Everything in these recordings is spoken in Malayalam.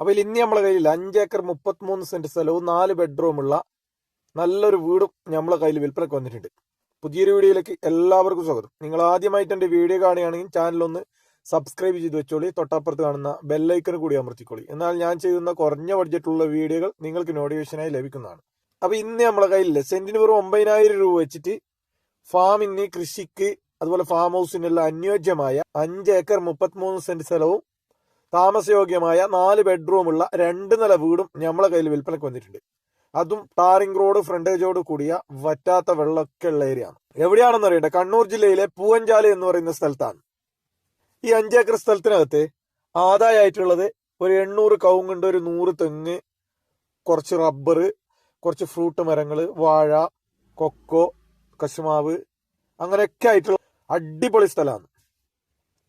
അപ്പോൾ ഇതിൽ നമ്മളെ കയ്യിൽ അഞ്ച് ഏക്കർ മുപ്പത്തിമൂന്ന് സെന്റ് സ്ഥലവും നാല് ബെഡ്റൂമുള്ള നല്ലൊരു വീടും നമ്മളെ കയ്യിൽ വിൽപ്പനയ്ക്ക് വന്നിട്ടുണ്ട്. പുതിയൊരു വീഡിയോയിലേക്ക് എല്ലാവർക്കും സ്വാഗതം. നിങ്ങൾ ആദ്യമായിട്ട് എന്റെ വീഡിയോ കാണുകയാണെങ്കിൽ ചാനലൊന്ന് സബ്സ്ക്രൈബ് ചെയ്ത് വെച്ചോളി. തൊട്ടപ്പുറത്ത് കാണുന്ന ബെല്ലൈക്കൺ കൂടി അമർത്തിക്കോളി. എന്നാൽ ഞാൻ ചെയ്യുന്ന കുറഞ്ഞ ബഡ്ജറ്റുള്ള വീഡിയോകൾ നിങ്ങൾക്ക് നോട്ടിഫിക്കേഷനായി ലഭിക്കുന്നതാണ്. അപ്പോൾ ഇന്ന് നമ്മളെ കയ്യിലില്ല. സെന്റിന് വെറും ഒമ്പതിനായിരം രൂപ വെച്ചിട്ട് ഫാമിന് കൃഷിക്ക് അതുപോലെ ഫാം ഹൗസിനെല്ലാം അനുയോജ്യമായ അഞ്ച് ഏക്കർ മുപ്പത്തിമൂന്ന് സെന്റ് സ്ഥലവും താമസയോഗ്യമായ നാല് ബെഡ്റൂമുള്ള രണ്ട് നില വീടും ഞമ്മളെ കയ്യിൽ വിൽപ്പനയ്ക്ക് വന്നിട്ടുണ്ട്. അതും ടാറിംഗ് റോഡ് ഫ്രണ്ടേജോട് കൂടിയ വറ്റാത്ത വെള്ളമൊക്കെ ഉള്ള ഏരിയ ആണ്. എവിടെയാണെന്ന് അറിയട്ടെ കണ്ണൂർ ജില്ലയിലെ പൂവഞ്ചാല എന്ന് പറയുന്ന സ്ഥലത്താണ്. ഈ അഞ്ചേക്കർ സ്ഥലത്തിനകത്ത് ആദായമായിട്ടുള്ളത് ഒരു എണ്ണൂറ് കവുങ്ങുണ്ട് ഒരു നൂറ് തെങ്ങ് കുറച്ച് റബ്ബർ കുറച്ച് ഫ്രൂട്ട് മരങ്ങൾ വാഴ കൊക്കോ കശുമാവ് അങ്ങനെയൊക്കെ ആയിട്ടുള്ള അടിപൊളി സ്ഥലമാണ്.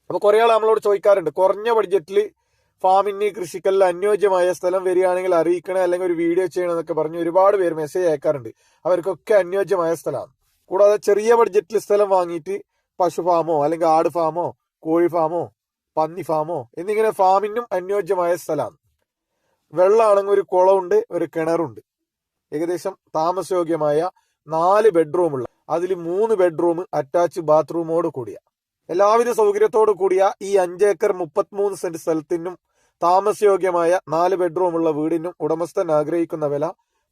അപ്പൊ കുറെ ആൾ നമ്മളോട് ചോദിക്കാറുണ്ട്. കുറഞ്ഞ ബഡ്ജറ്റിൽ ഫാമിന് കൃഷിക്കല്ല അനുയോജ്യമായ സ്ഥലം വരികയാണെങ്കിൽ അറിയിക്കണേ അല്ലെങ്കിൽ ഒരു വീഡിയോ ചെയ്യണം എന്നൊക്കെ പറഞ്ഞ് ഒരുപാട് പേര് മെസ്സേജ് അയക്കാറുണ്ട്. അവർക്കൊക്കെ അനുയോജ്യമായ സ്ഥലമാണ്. കൂടാതെ ചെറിയ ബഡ്ജറ്റിൽ സ്ഥലം വാങ്ങിയിട്ട് പശു ഫാമോ അല്ലെങ്കിൽ ആട് ഫാമോ കോഴി ഫാമോ പന്നി ഫാമോ എന്നിങ്ങനെ ഫാമിനും അനുയോജ്യമായ സ്ഥലമാണ്. വെള്ളമാണെങ്കിൽ ഒരു കുളമുണ്ട് ഒരു കിണറുണ്ട്. ഏകദേശം താമസയോഗ്യമായ നാല് ബെഡ്റൂമുള്ള അതിൽ മൂന്ന് ബെഡ്റൂം അറ്റാച്ച് ബാത്റൂമോട് കൂടിയ. എല്ലാവിധ സൗകര്യത്തോടു കൂടിയ ഈ അഞ്ചേക്കർ മുപ്പത്തിമൂന്ന് സെന്റ് സ്ഥലത്തിനും താമസയോഗ്യമായ നാല് ബെഡ്റൂമുള്ള വീടിനും ഉടമസ്ഥൻ ആഗ്രഹിക്കുന്ന വില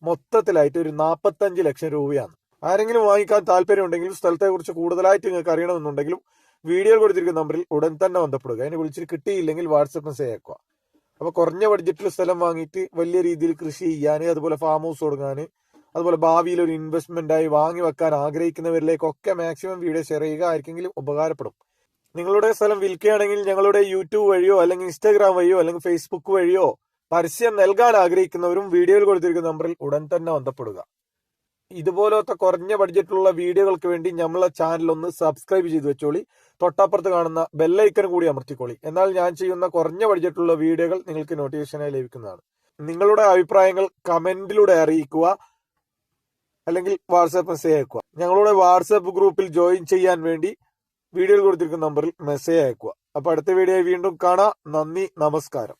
മൊത്തത്തിലായിട്ട് ഒരു നാൽപ്പത്തഞ്ച് ലക്ഷം രൂപയാണ്. ആരെങ്കിലും വാങ്ങിക്കാൻ താല്പര്യമുണ്ടെങ്കിലും സ്ഥലത്തെക്കുറിച്ച് കൂടുതലായിട്ട് നിങ്ങൾക്ക് അറിയണമെന്നുണ്ടെങ്കിലും വീഡിയോയിൽ കൊടുത്തിരിക്കുന്ന നമ്പറിൽ ഉടൻ തന്നെ ബന്ധപ്പെടുക. അതിനെ വിളിച്ചിട്ട് കിട്ടിയില്ലെങ്കിൽ വാട്സപ്പ് മെസ്സേജ് അയക്കുക. അപ്പൊ കുറഞ്ഞ ബഡ്ജറ്റിൽ സ്ഥലം വാങ്ങിയിട്ട് വലിയ രീതിയിൽ കൃഷി ചെയ്യാൻ അതുപോലെ ഫാം ഹൗസ് തുടങ്ങാൻ അതുപോലെ ഭാവിയിൽ ഒരു ഇൻവെസ്റ്റ്മെന്റ് ആയി വാങ്ങി വെക്കാൻ ആഗ്രഹിക്കുന്നവരിലേക്കൊക്കെ മാക്സിമം വീഡിയോ ഷെയർ ചെയ്യുക. ആർക്കെങ്കിലും ഉപകാരപ്പെടും. നിങ്ങളുടെ സ്ഥലം വിൽക്കുകയാണെങ്കിൽ ഞങ്ങളുടെ യൂട്യൂബ് വഴിയോ അല്ലെങ്കിൽ ഇൻസ്റ്റാഗ്രാം വഴിയോ അല്ലെങ്കിൽ ഫേസ്ബുക്ക് വഴിയോ പരസ്യം നൽകാൻ ആഗ്രഹിക്കുന്നവരും വീഡിയോയിൽ കൊടുത്തിരിക്കുന്ന നമ്പറിൽ ഉടൻ തന്നെ ബന്ധപ്പെടുക. ഇതുപോലത്തെ കുറഞ്ഞ ബഡ്ജറ്റിലുള്ള വീഡിയോകൾക്ക് വേണ്ടി നമ്മളെ ചാനൽ ഒന്ന് സബ്സ്ക്രൈബ് ചെയ്ത് വെച്ചോളി. തൊട്ടപ്പുറത്ത് കാണുന്ന ബെല്ലൈക്കൺ കൂടി അമർത്തിക്കോളി. എന്നാൽ ഞാൻ ചെയ്യുന്ന കുറഞ്ഞ ബഡ്ജറ്റിലുള്ള വീഡിയോകൾ നിങ്ങൾക്ക് നോട്ടിഫിക്കേഷനായി ലഭിക്കുന്നതാണ്. നിങ്ങളുടെ അഭിപ്രായങ്ങൾ കമന്റിലൂടെ അറിയിക്കുക. അല്ലെങ്കിൽ വാട്സാപ്പ് മെസ്സേജ് അയക്കുക. ഞങ്ങളുടെ വാട്സാപ്പ് ഗ്രൂപ്പിൽ ജോയിൻ ചെയ്യാൻ വേണ്ടി വീഡിയോയിൽ കൊടുത്തിരിക്കുന്ന നമ്പറിൽ മെസ്സേജ് അയക്കുക. അപ്പൊ അടുത്ത വീഡിയോ വീണ്ടും കാണാം. നന്ദി നമസ്കാരം.